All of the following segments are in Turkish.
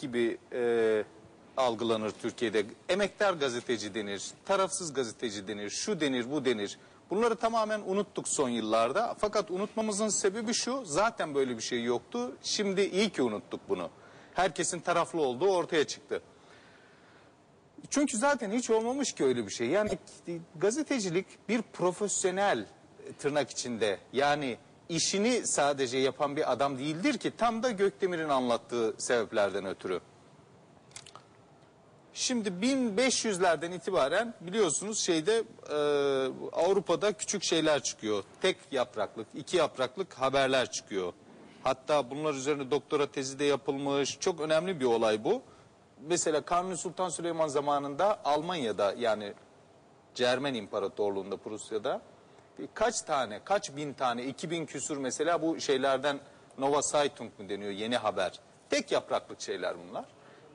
gibi e, algılanır Türkiye'de. Emektar gazeteci denir, tarafsız gazeteci denir, şu denir, bu denir. Bunları tamamen unuttuk son yıllarda. Fakat unutmamızın sebebi şu, zaten böyle bir şey yoktu. Şimdi iyi ki unuttuk bunu. Herkesin taraflı olduğu ortaya çıktı. Çünkü zaten hiç olmamış ki öyle bir şey. Yani gazetecilik bir profesyonel tırnak içinde yani işini sadece yapan bir adam değildir ki tam da Gökdemir'in anlattığı sebeplerden ötürü. Şimdi 1500'lerden itibaren biliyorsunuz şeyde e, Avrupa'da küçük şeyler çıkıyor. Tek yapraklık, iki yapraklık haberler çıkıyor. Hatta bunlar üzerine doktora tezi de yapılmış. Çok önemli bir olay bu. Mesela Kanuni Sultan Süleyman zamanında Almanya'da yani Cermen İmparatorluğu'nda Prusya'da kaç tane, kaç bin tane, iki bin küsur mesela bu şeylerden Nova Zeitung mu deniyor yeni haber. Tek yapraklık şeyler bunlar.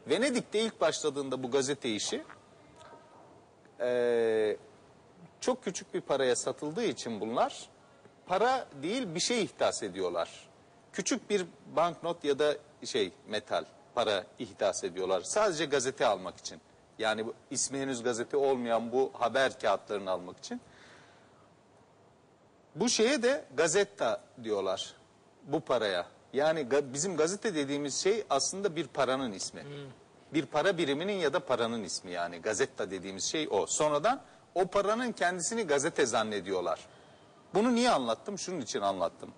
Venedik'te ilk başladığında bu gazete işi eee, çok küçük bir paraya satıldığı için bunlar para değil bir şey ihdas ediyorlar. Küçük bir banknot ya da şey metal para ihdas ediyorlar. Sadece gazete almak için. Yani ismi henüz gazete olmayan bu haber kağıtlarını almak için. Bu şeye de gazetta diyorlar. Bu paraya. Yani ga- bizim gazete dediğimiz şey aslında bir paranın ismi. Bir para biriminin ya da paranın ismi yani. Gazetta dediğimiz şey o. Sonradan o paranın kendisini gazete zannediyorlar. Bunu niye anlattım? Şunun için anlattım.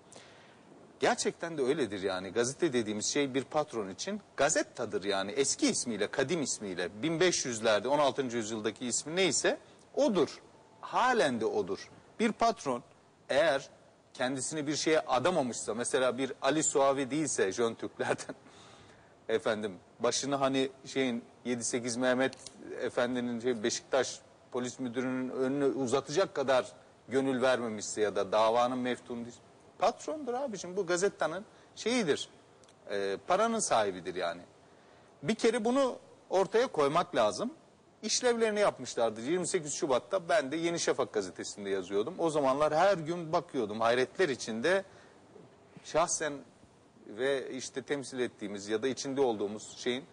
Gerçekten de öyledir yani. Gazete dediğimiz şey bir patron için gazettadır yani. Eski ismiyle, kadim ismiyle 1500'lerde 16. yüzyıldaki ismi neyse odur. Halen de odur. Bir patron eğer kendisini bir şeye adamamışsa mesela bir Ali Suavi değilse Jön Türklerden efendim başını hani şeyin 7-8 Mehmet Efendi'nin şey Beşiktaş polis müdürünün önüne uzatacak kadar gönül vermemişse ya da davanın meftun değil. Patrondur abicim bu gazetanın şeyidir. e, paranın sahibidir yani. Bir kere bunu ortaya koymak lazım. İşlevlerini yapmışlardı. 28 Şubat'ta ben de Yeni Şafak gazetesinde yazıyordum. O zamanlar her gün bakıyordum hayretler içinde şahsen ve işte temsil ettiğimiz ya da içinde olduğumuz şeyin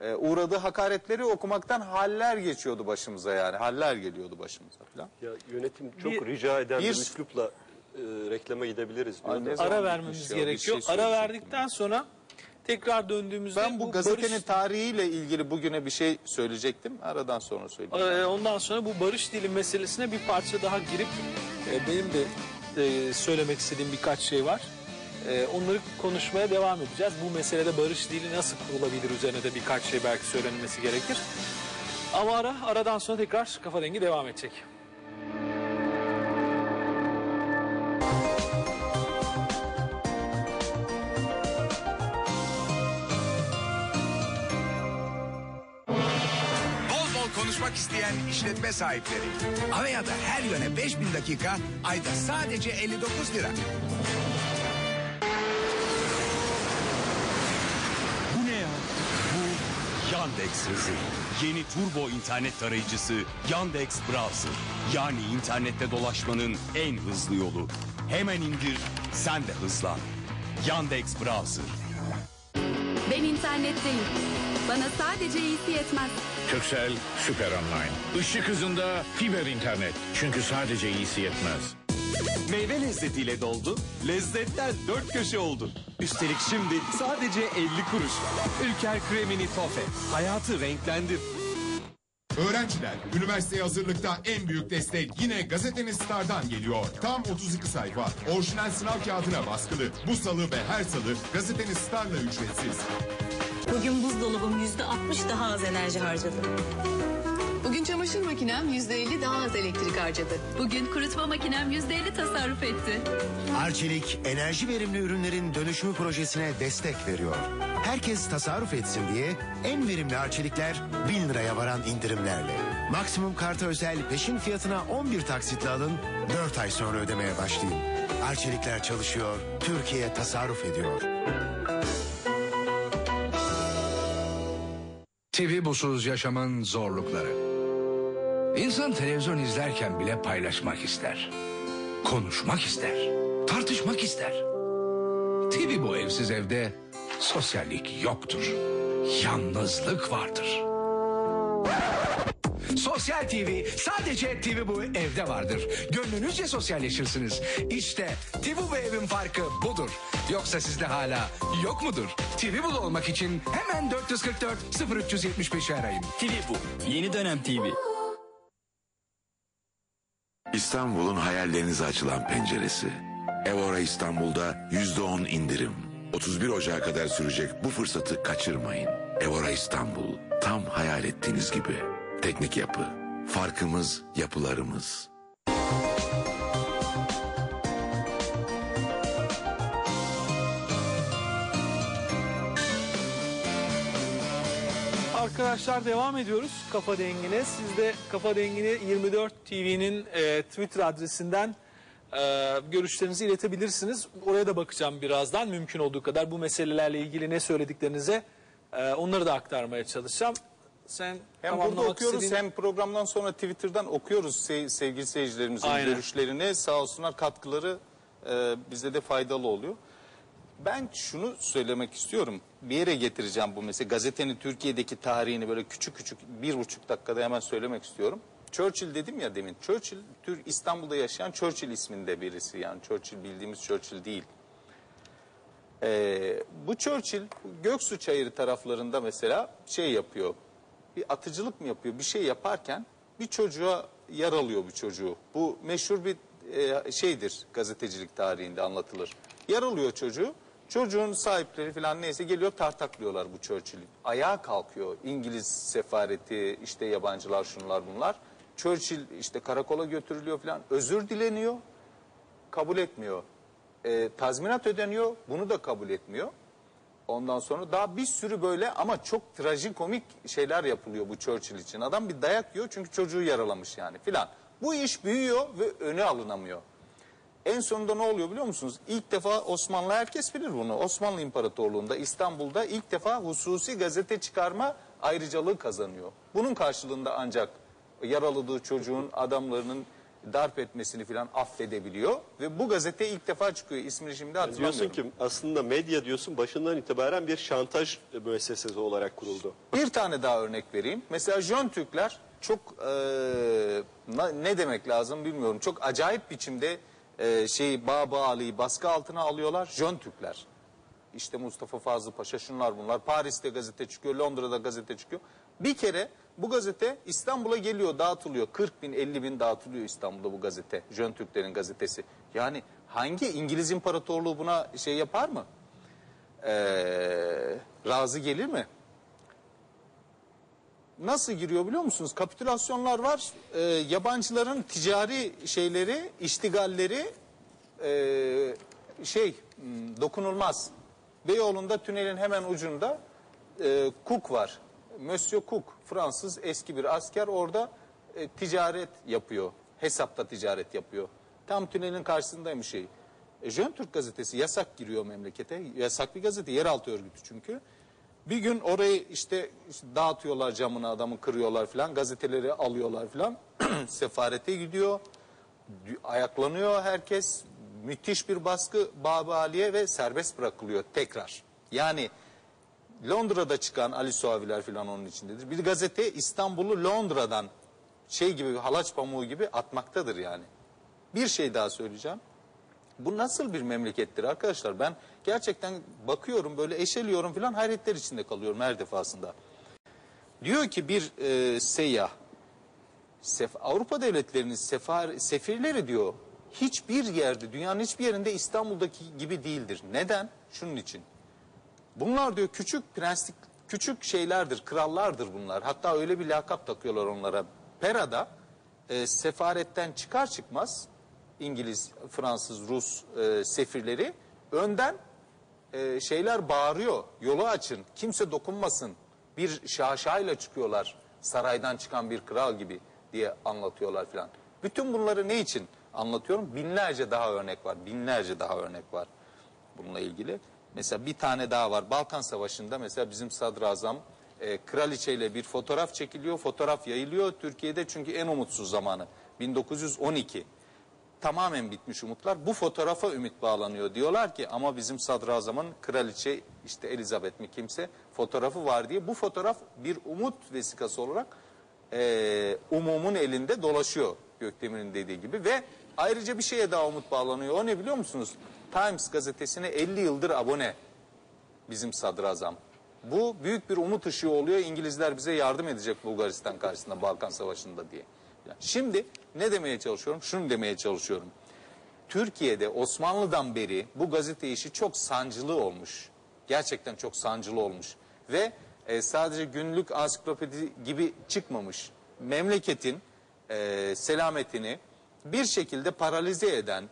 e, uğradığı hakaretleri okumaktan haller geçiyordu başımıza yani. Haller geliyordu başımıza falan. Ya yönetim çok Bir- rica eden bir, bir- üslupla e, reklama gidebiliriz. Ara vermemiz gerekiyor. şey Ara verdikten sonra tekrar döndüğümüzde Ben bu gazetenin barış- tarihiyle ilgili bugüne bir şey söyleyecektim. Aradan sonra söyleyeyim. Ee, ondan sonra bu barış dili meselesine bir parça daha girip e, benim de e, söylemek istediğim birkaç şey var. E, onları konuşmaya devam edeceğiz. Bu meselede barış dili nasıl kurulabilir üzerine de birkaç şey belki söylenmesi gerekir. Ama ara, aradan sonra tekrar kafa dengi devam edecek. Konuşmak isteyen işletme sahipleri. Avea'da her yöne 5000 dakika, ayda sadece 59 lira. Bu ne ya? Bu Yandex hızı. Yeni turbo internet tarayıcısı Yandex Browser. Yani internette dolaşmanın en hızlı yolu. Hemen indir, sen de hızlan. Yandex Browser. Ben internetteyim. Bana sadece iyisi yetmez. Turkcell Süper Online. Işık hızında fiber internet. Çünkü sadece iyisi yetmez. Meyve lezzetiyle doldu, lezzetler dört köşe oldu. Üstelik şimdi sadece 50 kuruş. Ülker Kremini Tofe. Hayatı renklendir. Öğrenciler, üniversiteye hazırlıkta en büyük destek yine gazeteniz Star'dan geliyor. Tam 32 sayfa, orijinal sınav kağıdına baskılı. Bu salı ve her salı gazeteniz Star'la ücretsiz. Bugün buzdolabım yüzde 60 daha az enerji harcadı. Bugün çamaşır makinem %50 daha az elektrik harcadı. Bugün kurutma makinem %50 tasarruf etti. Arçelik enerji verimli ürünlerin dönüşümü projesine destek veriyor. Herkes tasarruf etsin diye en verimli arçelikler 1000 liraya varan indirimlerle. Maksimum karta özel peşin fiyatına 11 taksitle alın 4 ay sonra ödemeye başlayın. Arçelikler çalışıyor, Türkiye tasarruf ediyor. TV busuz yaşamın zorlukları. İnsan televizyon izlerken bile paylaşmak ister. Konuşmak ister. Tartışmak ister. TV bu evsiz evde sosyallik yoktur. yalnızlık vardır. Sosyal TV sadece TV bu evde vardır. Gönlünüzce sosyalleşirsiniz. İşte TV bu evin farkı budur. Yoksa sizde hala yok mudur? TV bu olmak için hemen 444 0375'i arayın. TV bu. Yeni dönem TV. İstanbul'un hayallerinize açılan penceresi. Evora İstanbul'da %10 indirim. 31 Ocağı kadar sürecek bu fırsatı kaçırmayın. Evora İstanbul tam hayal ettiğiniz gibi. Teknik yapı. Farkımız yapılarımız. Arkadaşlar devam ediyoruz Kafa Dengi'ne. Siz de Kafa Dengi'ni 24 TV'nin e, Twitter adresinden e, görüşlerinizi iletebilirsiniz. Oraya da bakacağım birazdan mümkün olduğu kadar bu meselelerle ilgili ne söylediklerinize e, onları da aktarmaya çalışacağım. Sen Hem burada tamamlamak okuyoruz istediğin- hem programdan sonra Twitter'dan okuyoruz se- sevgili seyircilerimizin Aynen. görüşlerini. Sağ olsunlar katkıları e, bize de faydalı oluyor. Ben şunu söylemek istiyorum. Bir yere getireceğim bu mesele. Gazetenin Türkiye'deki tarihini böyle küçük küçük bir buçuk dakikada hemen söylemek istiyorum. Churchill dedim ya demin. Churchill Tür İstanbul'da yaşayan Churchill isminde birisi. Yani Churchill bildiğimiz Churchill değil. Ee, bu Churchill Göksu Çayırı taraflarında mesela şey yapıyor. Bir atıcılık mı yapıyor? Bir şey yaparken bir çocuğa yaralıyor bu çocuğu. Bu meşhur bir e, şeydir gazetecilik tarihinde anlatılır. Yaralıyor çocuğu. Çocuğun sahipleri falan neyse geliyor tartaklıyorlar bu Churchill'i. Ayağa kalkıyor. İngiliz sefareti işte yabancılar şunlar bunlar. Churchill işte karakola götürülüyor falan. Özür dileniyor kabul etmiyor. E, tazminat ödeniyor, bunu da kabul etmiyor. Ondan sonra daha bir sürü böyle ama çok trajikomik şeyler yapılıyor bu Churchill için. Adam bir dayak yiyor çünkü çocuğu yaralamış yani filan. Bu iş büyüyor ve öne alınamıyor. En sonunda ne oluyor biliyor musunuz? İlk defa Osmanlı herkes bilir bunu. Osmanlı İmparatorluğu'nda İstanbul'da ilk defa hususi gazete çıkarma ayrıcalığı kazanıyor. Bunun karşılığında ancak yaraladığı çocuğun adamlarının darp etmesini filan affedebiliyor ve bu gazete ilk defa çıkıyor. İsmini şimdi hatırlamıyorum. Diyorsun ki aslında medya diyorsun başından itibaren bir şantaj müessesesi olarak kuruldu. Bir tane daha örnek vereyim. Mesela Jön Türkler çok e, ne demek lazım bilmiyorum. Çok acayip biçimde e, şey Baba Ali'yi baskı altına alıyorlar. Jön Türkler. İşte Mustafa Fazıl Paşa şunlar bunlar. Paris'te gazete çıkıyor, Londra'da gazete çıkıyor. Bir kere bu gazete İstanbul'a geliyor, dağıtılıyor. 40 bin, 50 bin dağıtılıyor İstanbul'da bu gazete. Jön Türklerin gazetesi. Yani hangi İngiliz İmparatorluğu buna şey yapar mı? Ee, razı gelir mi? Nasıl giriyor biliyor musunuz? Kapitülasyonlar var. Ee, yabancıların ticari şeyleri, iştigalleri ee, şey hmm, dokunulmaz. Beyoğlu'nda tünelin hemen ucunda e, Cook var. Monsieur Cook Fransız eski bir asker orada e, ticaret yapıyor. Hesapta ticaret yapıyor. Tam tünelin karşısındaymış şey. E, Jön Türk gazetesi yasak giriyor memlekete. Yasak bir gazete yeraltı örgütü çünkü. Bir gün orayı işte, işte dağıtıyorlar camını adamı kırıyorlar falan. Gazeteleri alıyorlar falan. Sefarete gidiyor. Ayaklanıyor herkes. Müthiş bir baskı Baba Ali'ye ve serbest bırakılıyor tekrar. Yani Londra'da çıkan Ali Suaviler falan onun içindedir. Bir gazete İstanbul'u Londra'dan şey gibi halaç pamuğu gibi atmaktadır yani. Bir şey daha söyleyeceğim. Bu nasıl bir memlekettir arkadaşlar? Ben gerçekten bakıyorum böyle eşeliyorum falan hayretler içinde kalıyorum her defasında. Diyor ki bir e, seyyah Sef Avrupa devletlerinin sefar, sefirleri diyor hiçbir yerde dünyanın hiçbir yerinde İstanbul'daki gibi değildir. Neden? Şunun için. Bunlar diyor küçük prenslik küçük şeylerdir, krallardır bunlar. Hatta öyle bir lakap takıyorlar onlara. Pera'da e, sefaretten çıkar çıkmaz İngiliz, Fransız, Rus e, sefirleri önden e, şeyler bağırıyor. Yolu açın, kimse dokunmasın. Bir şaşayla çıkıyorlar saraydan çıkan bir kral gibi diye anlatıyorlar filan. Bütün bunları ne için anlatıyorum? Binlerce daha örnek var. Binlerce daha örnek var bununla ilgili. Mesela bir tane daha var. Balkan Savaşı'nda mesela bizim sadrazam e, kraliçeyle bir fotoğraf çekiliyor. Fotoğraf yayılıyor Türkiye'de çünkü en umutsuz zamanı. 1912. tamamen bitmiş umutlar. Bu fotoğrafa ümit bağlanıyor. Diyorlar ki ama bizim sadrazamın kraliçe işte Elizabeth mi kimse fotoğrafı var diye. Bu fotoğraf bir umut vesikası olarak e, umumun elinde dolaşıyor Gökdemir'in dediği gibi. Ve ayrıca bir şeye daha umut bağlanıyor. O ne biliyor musunuz? Times gazetesine 50 yıldır abone bizim sadrazam. Bu büyük bir umut ışığı oluyor. İngilizler bize yardım edecek Bulgaristan karşısında Balkan Savaşı'nda diye. Şimdi ne demeye çalışıyorum? Şunu demeye çalışıyorum. Türkiye'de Osmanlı'dan beri bu gazete işi çok sancılı olmuş. Gerçekten çok sancılı olmuş. Ve e, sadece günlük ansiklopedi gibi çıkmamış. Memleketin e, selametini bir şekilde paralize eden,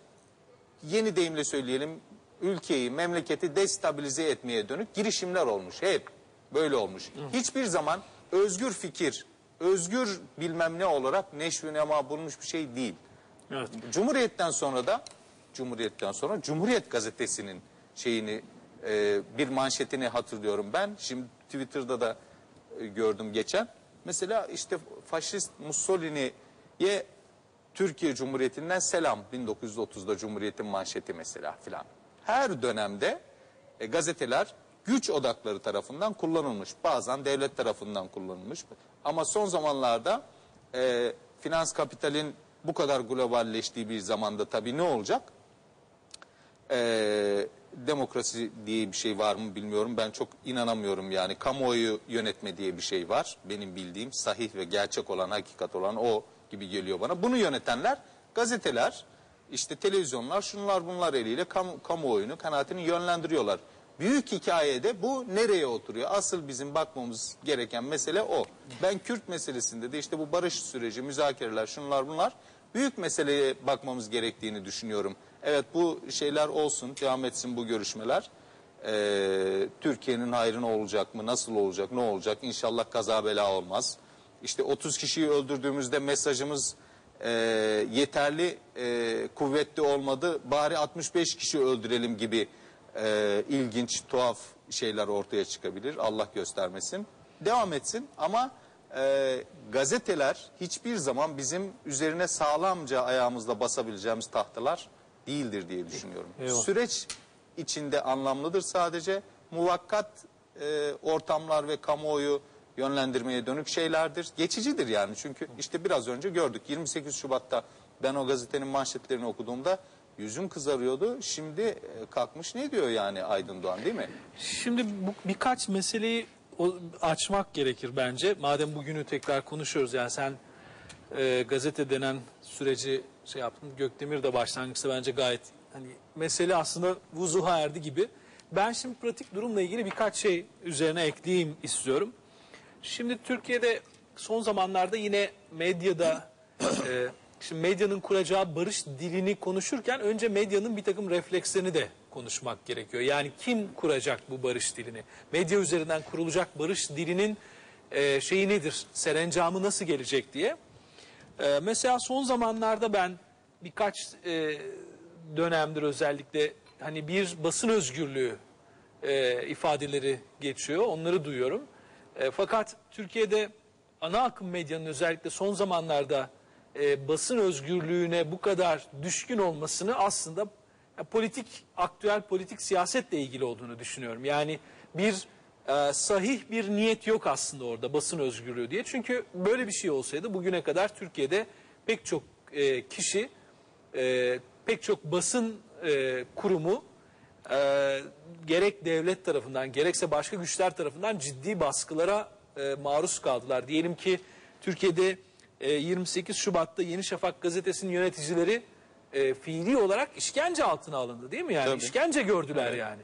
yeni deyimle söyleyelim, ülkeyi, memleketi destabilize etmeye dönük girişimler olmuş. Hep böyle olmuş. Hiçbir zaman özgür fikir, özgür bilmem ne olarak neşvi nema bulmuş bir şey değil. Evet. Cumhuriyetten sonra da Cumhuriyetten sonra Cumhuriyet gazetesinin şeyini e, bir manşetini hatırlıyorum ben. Şimdi Twitter'da da e, gördüm geçen. Mesela işte faşist Mussolini'ye Türkiye Cumhuriyeti'nden selam 1930'da Cumhuriyet'in manşeti mesela filan. Her dönemde e, gazeteler güç odakları tarafından kullanılmış. Bazen devlet tarafından kullanılmış. Ama son zamanlarda e, finans kapitalin bu kadar globalleştiği bir zamanda tabii ne olacak? E, demokrasi diye bir şey var mı bilmiyorum. Ben çok inanamıyorum yani. Kamuoyu yönetme diye bir şey var. Benim bildiğim sahih ve gerçek olan, hakikat olan o gibi geliyor bana. Bunu yönetenler gazeteler, işte televizyonlar, şunlar bunlar eliyle kam kamuoyunu, kanaatini yönlendiriyorlar. Büyük hikayede bu nereye oturuyor? Asıl bizim bakmamız gereken mesele o. Ben Kürt meselesinde de işte bu barış süreci, müzakereler, şunlar bunlar büyük meseleye bakmamız gerektiğini düşünüyorum. Evet bu şeyler olsun, devam etsin bu görüşmeler. Ee, Türkiye'nin hayrına olacak mı, nasıl olacak, ne olacak? İnşallah kaza bela olmaz. İşte 30 kişiyi öldürdüğümüzde mesajımız e, yeterli, e, kuvvetli olmadı. Bari 65 kişi öldürelim gibi e, ilginç, tuhaf şeyler ortaya çıkabilir. Allah göstermesin. Devam etsin ama e, gazeteler hiçbir zaman bizim üzerine sağlamca ayağımızla basabileceğimiz tahtalar değildir diye düşünüyorum. Eyvallah. Süreç içinde anlamlıdır sadece. Muvakkat e, ortamlar ve kamuoyu yönlendirmeye dönük şeylerdir. Geçicidir yani çünkü işte biraz önce gördük 28 Şubat'ta ben o gazetenin manşetlerini okuduğumda yüzüm kızarıyordu. Şimdi e, kalkmış ne diyor yani Aydın Doğan değil mi? Şimdi bu birkaç meseleyi açmak gerekir bence. Madem bugünü tekrar konuşuyoruz yani sen e, gazete denen süreci şey yaptın. Gökdemir de başlangıçta bence gayet hani mesele aslında vuzuha erdi gibi. Ben şimdi pratik durumla ilgili birkaç şey üzerine ekleyeyim istiyorum. Şimdi Türkiye'de son zamanlarda yine medyada e, şimdi medyanın kuracağı barış dilini konuşurken önce medyanın bir takım reflekslerini de konuşmak gerekiyor. Yani kim kuracak bu barış dilini? Medya üzerinden kurulacak barış dilinin e, şeyi nedir? Serencamı nasıl gelecek diye. E, mesela son zamanlarda ben birkaç e, dönemdir özellikle hani bir basın özgürlüğü e, ifadeleri geçiyor. Onları duyuyorum. E, fakat Türkiye'de ana akım medyanın özellikle son zamanlarda e, basın özgürlüğüne bu kadar düşkün olmasını aslında e, politik, aktüel politik siyasetle ilgili olduğunu düşünüyorum. Yani bir e, sahih bir niyet yok aslında orada basın özgürlüğü diye. Çünkü böyle bir şey olsaydı bugüne kadar Türkiye'de pek çok e, kişi, e, pek çok basın e, kurumu e, gerek devlet tarafından gerekse başka güçler tarafından ciddi baskılara e, maruz kaldılar. Diyelim ki Türkiye'de e, 28 Şubat'ta Yeni Şafak gazetesinin yöneticileri e, fiili olarak işkence altına alındı değil mi? Yani Tabii. işkence gördüler yani.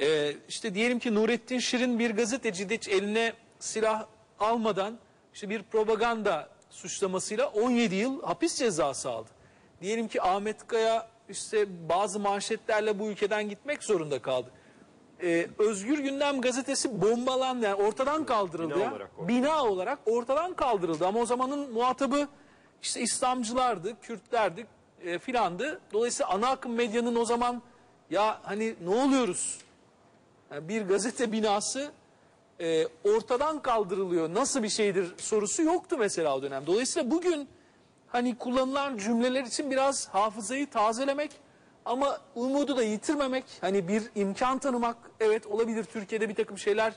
E, işte diyelim ki Nurettin Şirin bir gazeteci de eline silah almadan işte bir propaganda suçlamasıyla 17 yıl hapis cezası aldı. Diyelim ki Ahmet Kaya işte bazı manşetlerle bu ülkeden gitmek zorunda kaldı. Ee, Özgür Gündem gazetesi bombalandı yani ortadan kaldırıldı Bina ya. olarak ortadan. Bina olarak ortadan kaldırıldı ama o zamanın muhatabı işte İslamcılardı, Kürtlerdi e, filandı. Dolayısıyla ana akım medyanın o zaman ya hani ne oluyoruz? Yani bir gazete binası e, ortadan kaldırılıyor. Nasıl bir şeydir sorusu yoktu mesela o dönem. Dolayısıyla bugün hani kullanılan cümleler için biraz hafızayı tazelemek ama umudu da yitirmemek. Hani bir imkan tanımak evet olabilir Türkiye'de bir takım şeyler